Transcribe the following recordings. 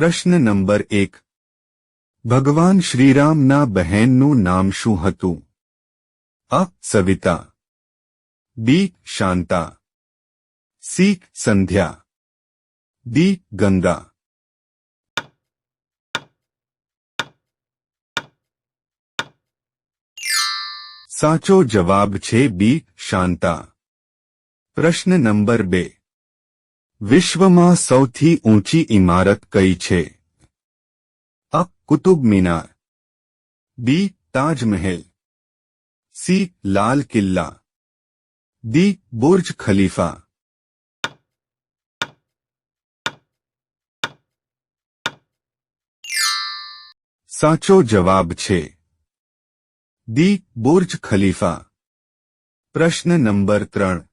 પ્રશ્ન નંબર એક. ભગવાન શ્રીરામના બહેનનું નામ શું હતું? અ. Savita. B. Shanta. C. Sandhya. B Ganga. સાચો જવાબ છે બી. શાંતા. પ્રશ્ન નંબર બે. વિશ્વમાં સૌથી ઊંચી ઇમારત કઈ છે? અ Qutub Minar. B Taj Mahal. C Lal Qila. D Burj ખલીફા. સાચો જવાબ છે. દી બુર્જ ખલીફા. પ્રશ્ન નંબર ત્રણ.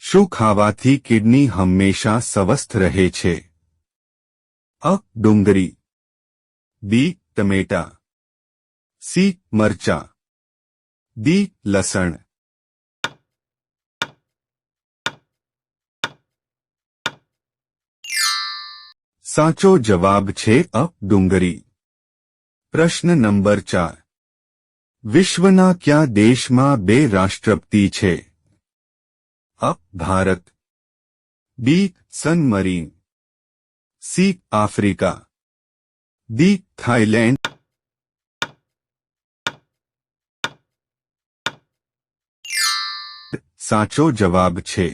શું ખાવાથી કિડની હંમેશા સ્વસ્થ રહે છે? અ, ડુંગળી. બી, ટમેટા. સી, મરચા. ડી, લસણ. સાચો જવાબ છે અ, ડુંગળી. પ્રશ્ન નંબર ચાર. વિશ્વના કયા દેશમાં બે રાષ્ટ્રપતિ છે? અ Bharat B San Marino C Africa D Thailand સાચો જવાબ છે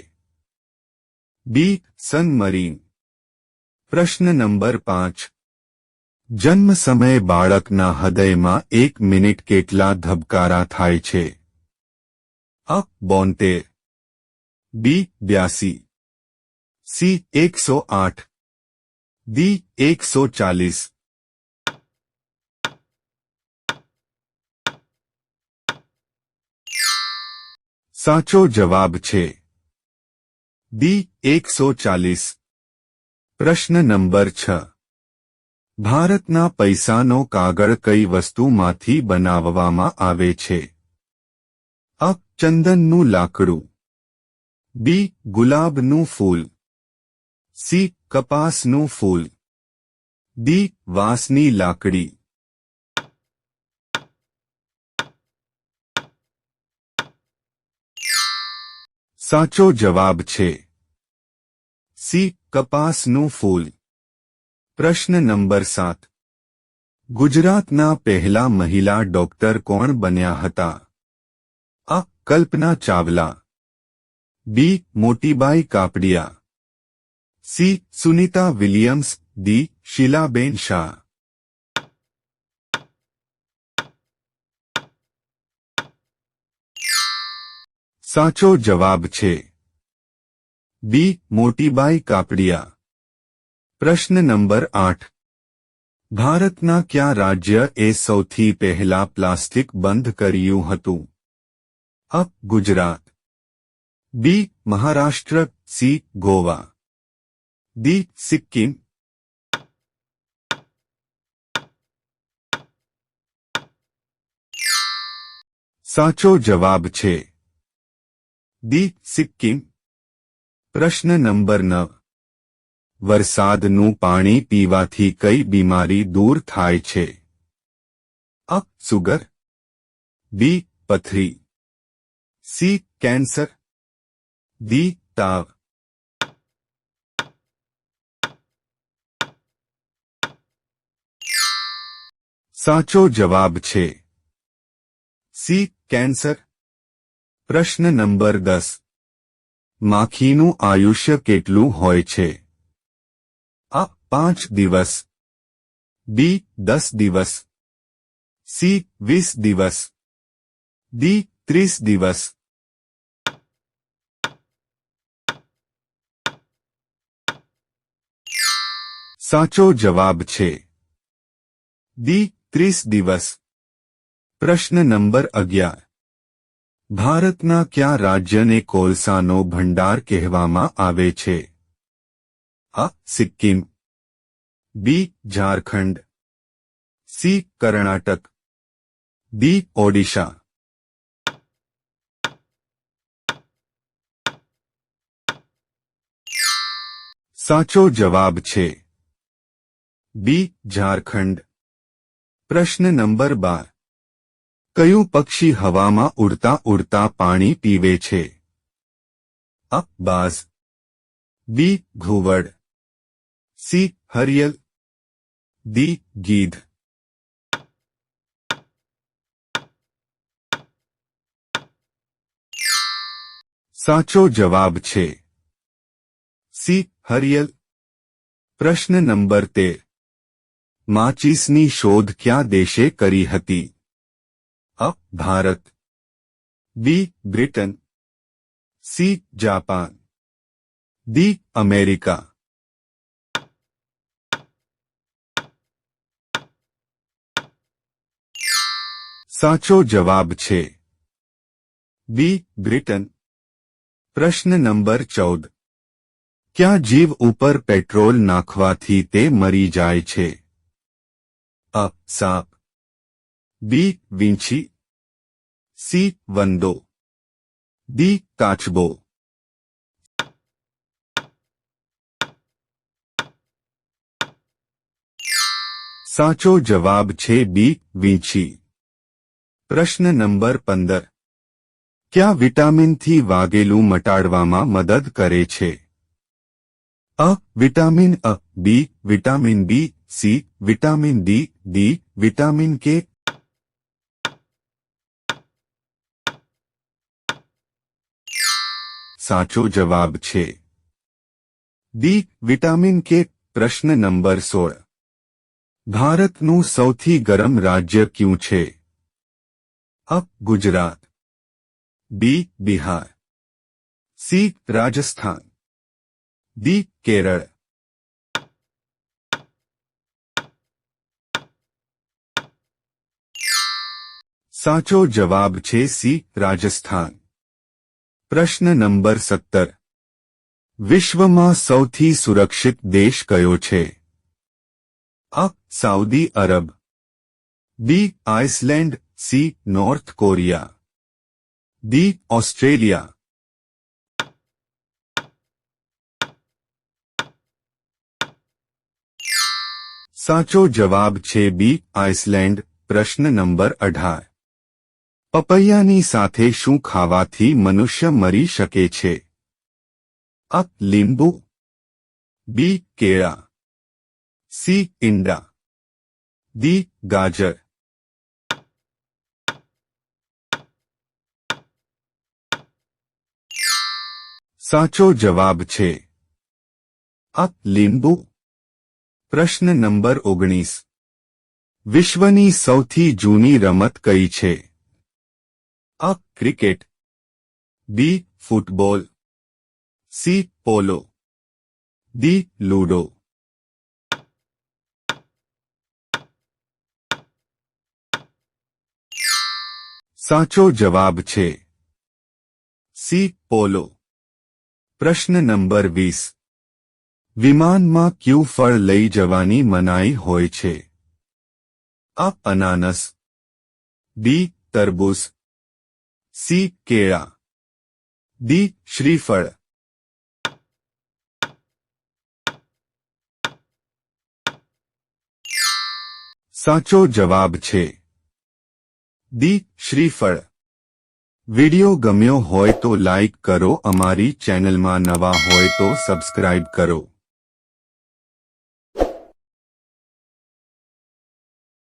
બી સનમરીન પ્રશ્ન નંબર પાંચ જન્મ સમયે બાળકના હૃદયમાં એક મિનિટ કેટલા ધબકારા થાય છે અ બોતેર બી બ્યાસી. સી એકસો આઠ. ડી એકસો ચાલીસ. સાચો જવાબ છે. ડી એકસો ચાલીસ. પ્રશ્ન નંબર છ. ભારતના પૈસાનો કાગળ કઈ વસ્તુમાંથી બનાવવામાં આવે છે? અ ચંદનનું લાકડું. બી ગુલાબનું ફૂલ. સી કપાસનું ફૂલ. ડી વાંસની લાકડી. સાચો જવાબ છે. સી કપાસનું ફૂલ. પ્રશ્ન નંબર સાત. ગુજરાતના પહેલા મહિલા ડોક્ટર કોણ બન્યા હતા? આ Kalpana Chawla. B Motibai Kapadia C Sunita Williams D Shilaben Shah સાચો જવાબ છે બી મોટીબાઈ કાપડિયા પ્રશ્ન નંબર આઠ ભારતના કયા રાજ્ય એ સૌથી પહેલા પ્લાસ્ટિક બંધ કર્યું હતું અ Gujarat B Maharashtra C Goa D Sikkim સાચો જવાબ છે દી સિક્કિમ પ્રશ્ન નંબર નવ વરસાદનું પાણી પીવાથી કઈ બીમારી દૂર થાય છે અ સુગર બી પથરી સી કેન્સર ડી તાવ સાચો જવાબ છે. C, cancer. પ્રશ્ન નંબર દસ. માખીનું આયુષ્ય કેટલું હોય છે? આ પાંચ દિવસ. બી, દસ દિવસ. સી, વીસ દિવસ. ડી, ત્રીસ દિવસ. સાચો જવાબ છે. દી ત્રીસ દિવસ. પ્રશ્ન નંબર અગિયાર. ભારતના કયા રાજ્યને કોલસાનો ભંડાર કહેવામાં આવે છે? અ Sikkim. B Jharkhand. C Karnataka. D Odisha. સાચો જવાબ છે. બી ઝારખંડ પ્રશ્ન નંબર બાર કયું પક્ષી હવામાં ઉડતા ઉડતા પાણી પીવે છે અ બાઝ બી ઘુવડ સી હરિયલ દી ગીધ સાચો જવાબ છે સી હરિયલ પ્રશ્ન નંબર તેર માચીસની શોધ ક્યાં દેશે કરી હતી અ Bharat B Britain C Japan D America સાચો જવાબ છે બી બ્રિટન પ્રશ્ન નંબર ચૌદ ક્યાં જીવ ઉપર પેટ્રોલ નાખવાથી તે મરી જાય છે અ સાપ બી, વીંછી, સી, વંદો દી કાચબો. સાચો જવાબ છે બી, વીંછી. પ્રશ્ન નંબર પંદર. ક્યાં વિટામિનથી વાગેલું મટાડવામાં મદદ કરે છે? અ, વિટામિન અ, B, vitamin B C vitamin D D vitamin K સાચો જવાબ છે ડી વિટામિન કે પ્રશ્ન નંબર સોળ ભારતનું સૌથી ગરમ રાજ્ય ક્યું છે અ Gujarat B Bihar C Rajasthan D Kerala સાચો જવાબ છે સી રાજસ્થાન પ્રશ્ન નંબર સત્તર વિશ્વમાં સૌથી સુરક્ષિત દેશ કયો છે અ Saudi Arab B Iceland C North Korea D Australia સાચો જવાબ છે બી આઇસલેન્ડ પ્રશ્ન નંબર અઢાર પપૈયાની સાથે શું ખાવાથી મનુષ્ય મરી શકે છે? અ, લીંબુ. બી, કેળા. સી, ઈંડા. દી ગાજર. સાચો જવાબ છે. અ, લીંબુ. પ્રશ્ન નંબર ઓગણીસ. વિશ્વની સૌથી જૂની રમત કઈ છે? અ cricket B football C polo D ludo સાચો જવાબ છે. સી પોલો પ્રશ્ન નંબર વીસ. વિમાનમાં ક્યુ ફળ લઈ જવાની મનાઈ હોય છે? અ અનાનસ. બી તરબૂચ. સી કેળા. ડી શ્રીફળ. સાચો જવાબ છે. દી શ્રીફળ. વિડિયો ગમ્યો હોય તો લાઇક કરો, અમારી ચેનલમાં નવા હોય તો સબસ્ક્રાઇબ કરો.